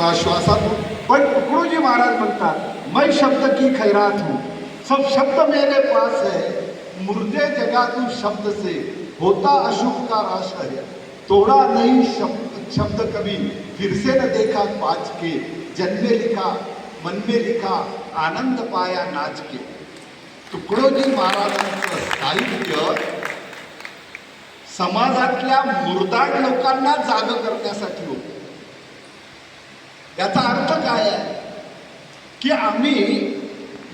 आश्वासातून पण तुकडोजी महाराज म्हणतात मैं शब्द की खैरात हूँ। सब शब्द मेरे पास है। मुर्दे जगा तू शब्द से होता अशुभ का राश है। तोड़ा नहीं शब्द शब्द कभी फिर से न देखा पाच के। जन्मे लिखा मन में लिखा आनंद पाया नाच के। तुकडोजी महाराजांचं साहित्य समाजातल्या मुर्दाड लोकांना जाग करण्यासाठी होतं. याचा अर्थ काय आहे? की आम्ही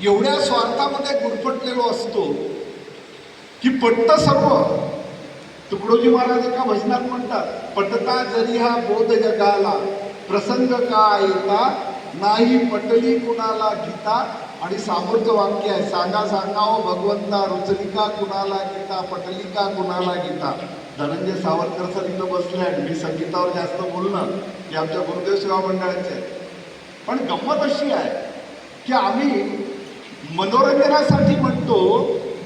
एवढ्या स्वार्थामध्ये गुरफटलेलो असतो की पट्ट सर्व तुकडोजी महाराज एका भजनात म्हणतात पटता जरी हा बोध जगाला प्रसंग का येता नाही पटली कुणाला गीता आणि सामर्थ्य वाक्य आहे सांगा सांगाव भगवंता रुचलिका कुणाला गीता पटलिका कुणाला गीता. धनंजय सावरकर सर इथं बसले आणि मी संगीतावर जास्त बोलणं हे आमच्या गुरुदेव सेवा मंडळाचे आहे. पण गंमत अशी आहे की आम्ही मनोरंजनासाठी म्हणतो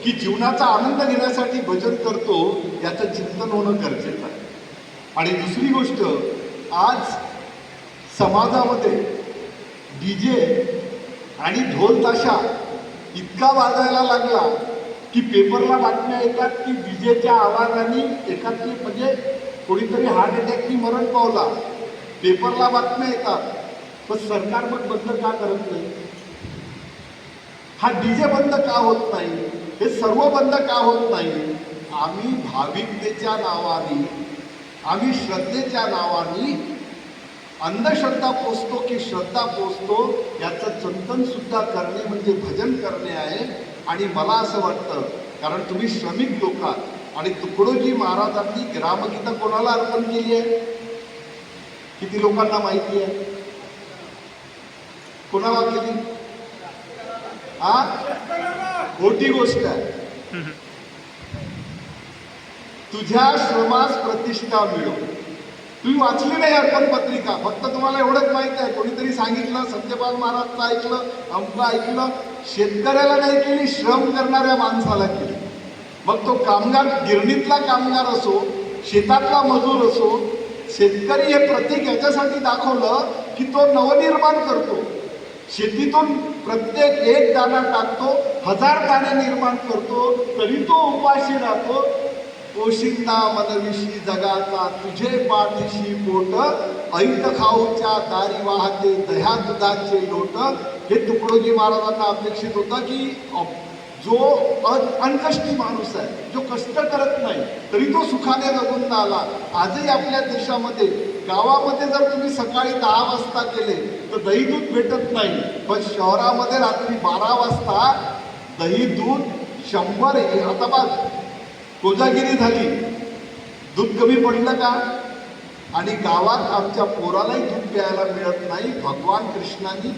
की जीवनाचा आनंद घेण्यासाठी भजन करतो याचं चिंतन होणं गरजेचं आहे आणि दुसरी गोष्ट आज समाजामध्ये डी जे आणि ढोल ताशा इतका वाजायला लागला की पेपरला बातम्या येतात की विजेच्या आवाजाने एखादी म्हणजे कोणीतरी हार्ट अटॅकनी मरण पावला. पेपरला बातम्या येतात. पण सरकार मग बंद का करत नाही? हा डीजे बंद का होत नाही? हे सर्व बंद का होत नाही? आम्ही भाविकतेच्या नावाने आम्ही श्रद्धेच्या नावाने अंधश्रद्धा पोचतो की श्रद्धा पोचतो याचं चिंतन सुद्धा करणे म्हणजे भजन करणे आहे. आणि मला असं वाटतं कारण तुम्ही श्रमिक लोक आहात आणि तुकडोजी महाराजांनी ग्रामगीता कोणाला अर्पण केली आहे? किती लोकांना माहिती आहे? कोणाला केली? हा? खोटी गोष्ट आहे. तुझ्या श्रमास प्रतिष्ठा मिळो. तुम्ही वाचली नाही अर्पण पत्रिका फक्त तुम्हाला एवढंच माहीत आहे. कोणीतरी सांगितलं सत्यपाल महाराजचं ऐकलं अमकं ऐकलं शेतकऱ्याला नाही केली श्रम करणाऱ्या माणसाला केली. मग तो कामगार गिरणीतला कामगार असो शेतातला मजूर असो शेतकरी हे प्रतीक याच्यासाठी दाखवलं की तो नवनिर्माण करतो. शेतीतून प्रत्येक एक दाणा टाकतो हजार दाणे निर्माण करतो तरी तो उपाशी राहतो पोशिंदा मनविशी जगाचा तुझे पाठीशी पोट ऐत खाऊच्या दारी वाहते दह्या दुधाचे लोट. हे तुकडोजी महाराजांना अपेक्षित होतं की जो अनकष्टी माणूस आहे जो कष्ट करत नाही तरी तो सुखाने जगून आला आजही आपल्या देशामध्ये गावामध्ये जर तुम्ही सकाळी दहा वाजता गेले तर दही दूध भेटत नाही. पण शहरामध्ये रात्री बारा वाजता दही दूध शंभर आता बघ कोजागिरी झाली. दूध कमी पडलं का? आणि गावात आमच्या पोरालाही दूध प्यायला मिळत नाही भगवान कृष्णाने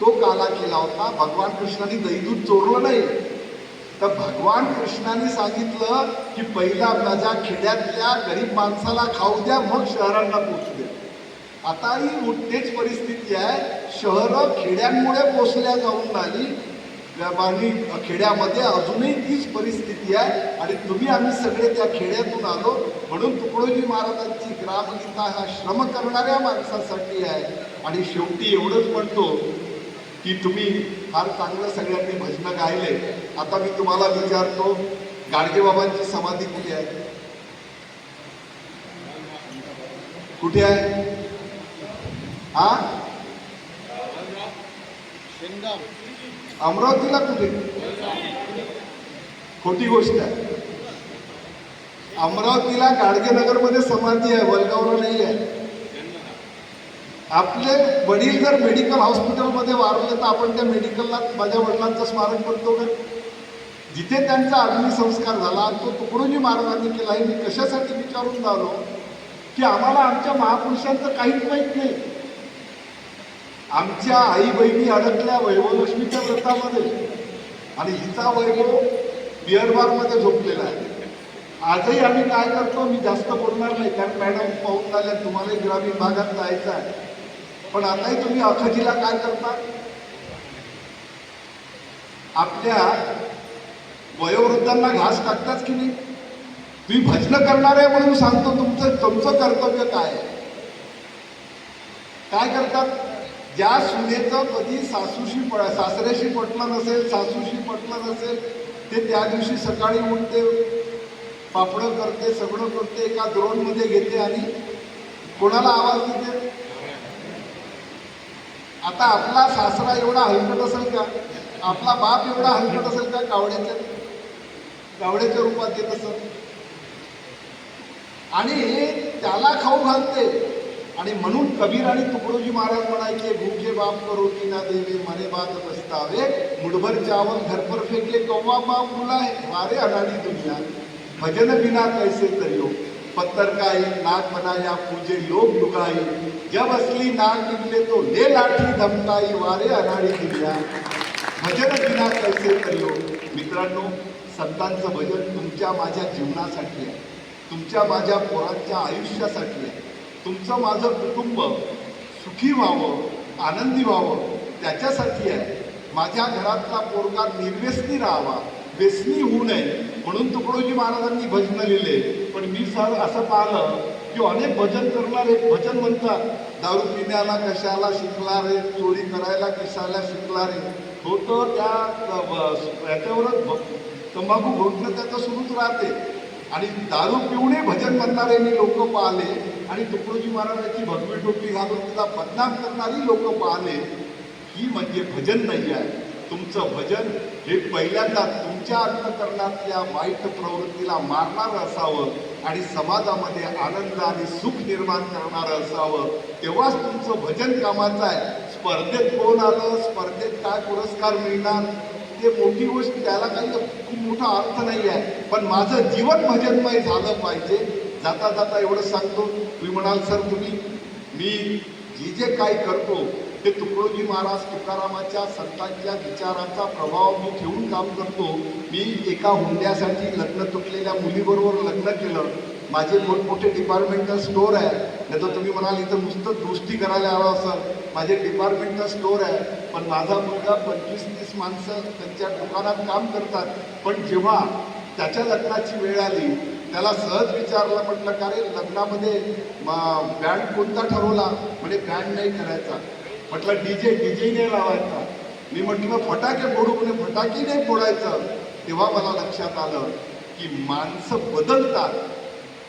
तो काला केला होता. भगवान कृष्णाने दही दूध चोरलं नाही. तर भगवान कृष्णाने सांगितलं की पहिला माझ्या खेड्यातल्या गरीब माणसाला खाऊ द्या मग शहरांना पोचू द्या. आताही तेच परिस्थिती आहे. शहरं खेड्यांमुळे पोचल्या जाऊन राहिली. आणि खेड्यामध्ये अजूनही तीच परिस्थिती आहे आणि तुम्ही आम्ही सगळे त्या खेड्यातून आलो. म्हणून तुकडोजी महाराजांची ग्रामगीता हा श्रम करणाऱ्या माणसासाठी आहे. आणि शेवटी एवढंच म्हणतो की तुम्ही फार चांगलं सगळ्यांनी भजनं गायले. आता मी तुम्हाला विचारतो गाडगेबाबांची समाधी कुठे आहे? कुठे आहे? हा अमरावतीला कुठे? खोटी गोष्ट आहे. अमरावतीला गाडगेनगरमध्ये समाधी आहे वलगावला नाही आहे. आपले वडील जर मेडिकल हॉस्पिटलमध्ये वारले तर आपण त्या मेडिकलला माझ्या वडिलांचं स्मारक करतो का? जिथे त्यांचा अग्निसंस्कार झाला तो तुकडोजी महाराजांनी केला. हे मी कशासाठी विचारून झालो की आम्हाला आमच्या महापुरुषांचं काहीच माहीत नाही. आमच्या आई बहिणी अडकल्या वैभवलक्ष्मीच्या व्रतामध्ये. आणि हिचा वैभव बिअरबारमध्ये झोपलेला आहे. आजही आम्ही काय करतो मी जास्त बोलणार नाही कारण मॅडम पाहून झाल्या तुम्हालाही ग्रामीण भागात जायचं आहे. पण आताही तुम्ही अखजीला काय करता? आपल्या वयोवृद्धांना घास टाकताच की नाही? तुम्ही भजन करणार आहे म्हणून सांगतो तुमचं तुमचं कर्तव्य काय आहे? काय करतात? ज्या सुनेचं कधी सासूशी प सासऱ्याशी पटलं नसेल सासूशी पटलं नसेल ते त्या दिवशी सकाळी उठते पापडं करते सगळं करते एका द्रोणमध्ये घेते आणि कोणाला आवाज देते? आता आपला सासरा एवढा हलकट असेल का? आपला बाप एवढा हलकट असेल का? कावड्याच्या कावड्याच्या रूपात येत असत आणि त्याला खाऊ घालते. आणि म्हणून कबीर आणि तुकडोजी महाराज म्हणायचे भूखे बाप करो की ना देवे मने बात बसतावे मुठभर चावल घर पर फेके कौवा बाप बुलाए मारे अडाणी दुनिया। भजन बिना कैसे करियो? पत्थर काई नाक बनाया पूजे लोग लुगाई। जब असली नाक निकले तो ले लाठी धमकाई वारे अडाणी दुनिया। भजन बिना कैसे करियो? मित्रांनो संतांचं भजन तुमच्या माझ्या जीवनासाठी आहे. तुमच्या माझ्या पोरांच्या आयुष्यासाठी आहे. तुमचं माझं कुटुंब सुखी व्हावं आनंदी व्हावं त्याच्यासाठी आहे. माझ्या घरातला पोरगा निर्व्यसनी राहावा व्यसनी होऊ नये. म्हणून तुकडोजी महाराजांनी भजनं लिहिले. पण मी सहज असं पाहिलं की अनेक भजन करणारे भजन म्हणतात दारू पिण्याला कशाला शिकणारे चोरी करायला कशाला शिकणारे होतं त्या अ, ब- याच्यावरच तंबाखू भोगणं त्याचं सुरूच राहते. आणि दारू पिऊने भजन करणारे मी लोक पाहिले. आणि तुकडोजी महाराजांची भगवी टोपी घालून तिला बदनाम करणारी लोक पाहणे ही म्हणजे भजन नाही आहे. तुमचं भजन हे पहिल्यांदा तुमच्या अंतकरणातल्या वाईट प्रवृत्तीला मारणारं असावं आणि समाजामध्ये आनंद आणि सुख निर्माण करणारं असावं. तेव्हाच तुमचं भजन कामाचं आहे. स्पर्धेत कोण आलं? स्पर्धेत काय पुरस्कार मिळणार? ते मोठी गोष्ट त्याला काही खूप मोठा अर्थ नाही आहे. पण माझं जीवन भजनमय झालं पाहिजे. जाता जाता एवढं सांगतो तुम्ही म्हणाल सर तुम्ही मी जे जे काही करतो ते तुकडोजी महाराज तुकारामाच्या संतांच्या विचारांचा प्रभाव मी ठेवून काम करतो. मी एका हुंड्यासाठी लग्न तुटलेल्या मुलीबरोबर लग्न केलं. माझे मोठमोठे डिपार्टमेंटल स्टोअर आहे. नाही तर तुम्ही म्हणाल इथं नुसतं दृष्टी करायला आलं असं माझे डिपार्टमेंटल स्टोअर आहे. पण माझा मुलगा पंचवीस तीस माणसं त्यांच्या दुकानात काम करतात. पण जेव्हा त्याच्या लग्नाची वेळ आली त्याला सहज विचारलं म्हटलं का रे लग्नामध्ये बँड कोणता ठरवला? म्हणजे बँड नाही करायचा. म्हटलं डीजे डीजे नाही लावायचा. मी म्हटलं फटाके फोडू म्हणजे फटाके नाही फोडायचं. तेव्हा मला लक्षात आलं की माणसं बदलतात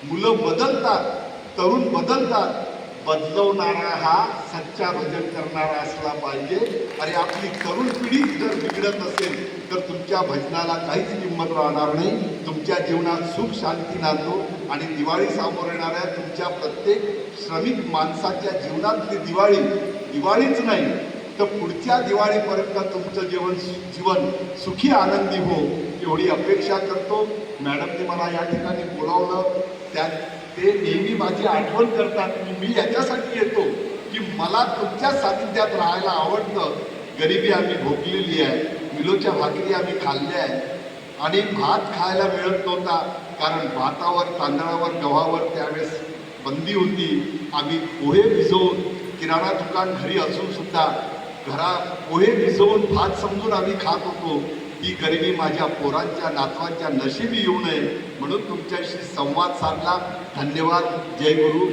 मुलं बदलतात तरुण बदलतात. बदलवणारा हा सच्चा भजन करणारा असला पाहिजे. आणि आपली तरुण पिढी जर बिघडत असेल तर तुमच्या भजनाला काहीच किंमत राहणार नाही. तुमच्या जीवनात सुख शांती नांदो आणि दिवाळी सामोर येणाऱ्या तुमच्या प्रत्येक श्रमिक माणसाच्या जीवनातली दिवाळी दिवाळीच नाही तर पुढच्या दिवाळीपर्यंत तुमचं जीवन जीवन सुखी आनंदी हो एवढी अपेक्षा करतो. मॅडमने मला या ठिकाणी बोलावलं. त्या ते नेहमी माझी आठवण करतात. मी याच्यासाठी येतो की मला तुमच्या सानिध्यात राहायला आवडतं. गरिबी आम्ही भोगलेली आहे. किलोच्या भाकरी आम्ही खाल्ल्या आहे आणि भात खायला मिळत नव्हता कारण भातावर तांदळावर गव्हावर त्यावेळेस बंदी होती. आम्ही पोहे भिजवून किराणा दुकान घरी असून सुद्धा घरा पोहे भिजवून भात समजून आम्ही खात होतो. ही गरिबी माझ्या पोरांच्या नातवांच्या नशिबी येऊ नये. म्हणून तुमच्याशी संवाद साधला. धन्यवाद. जय गुरु.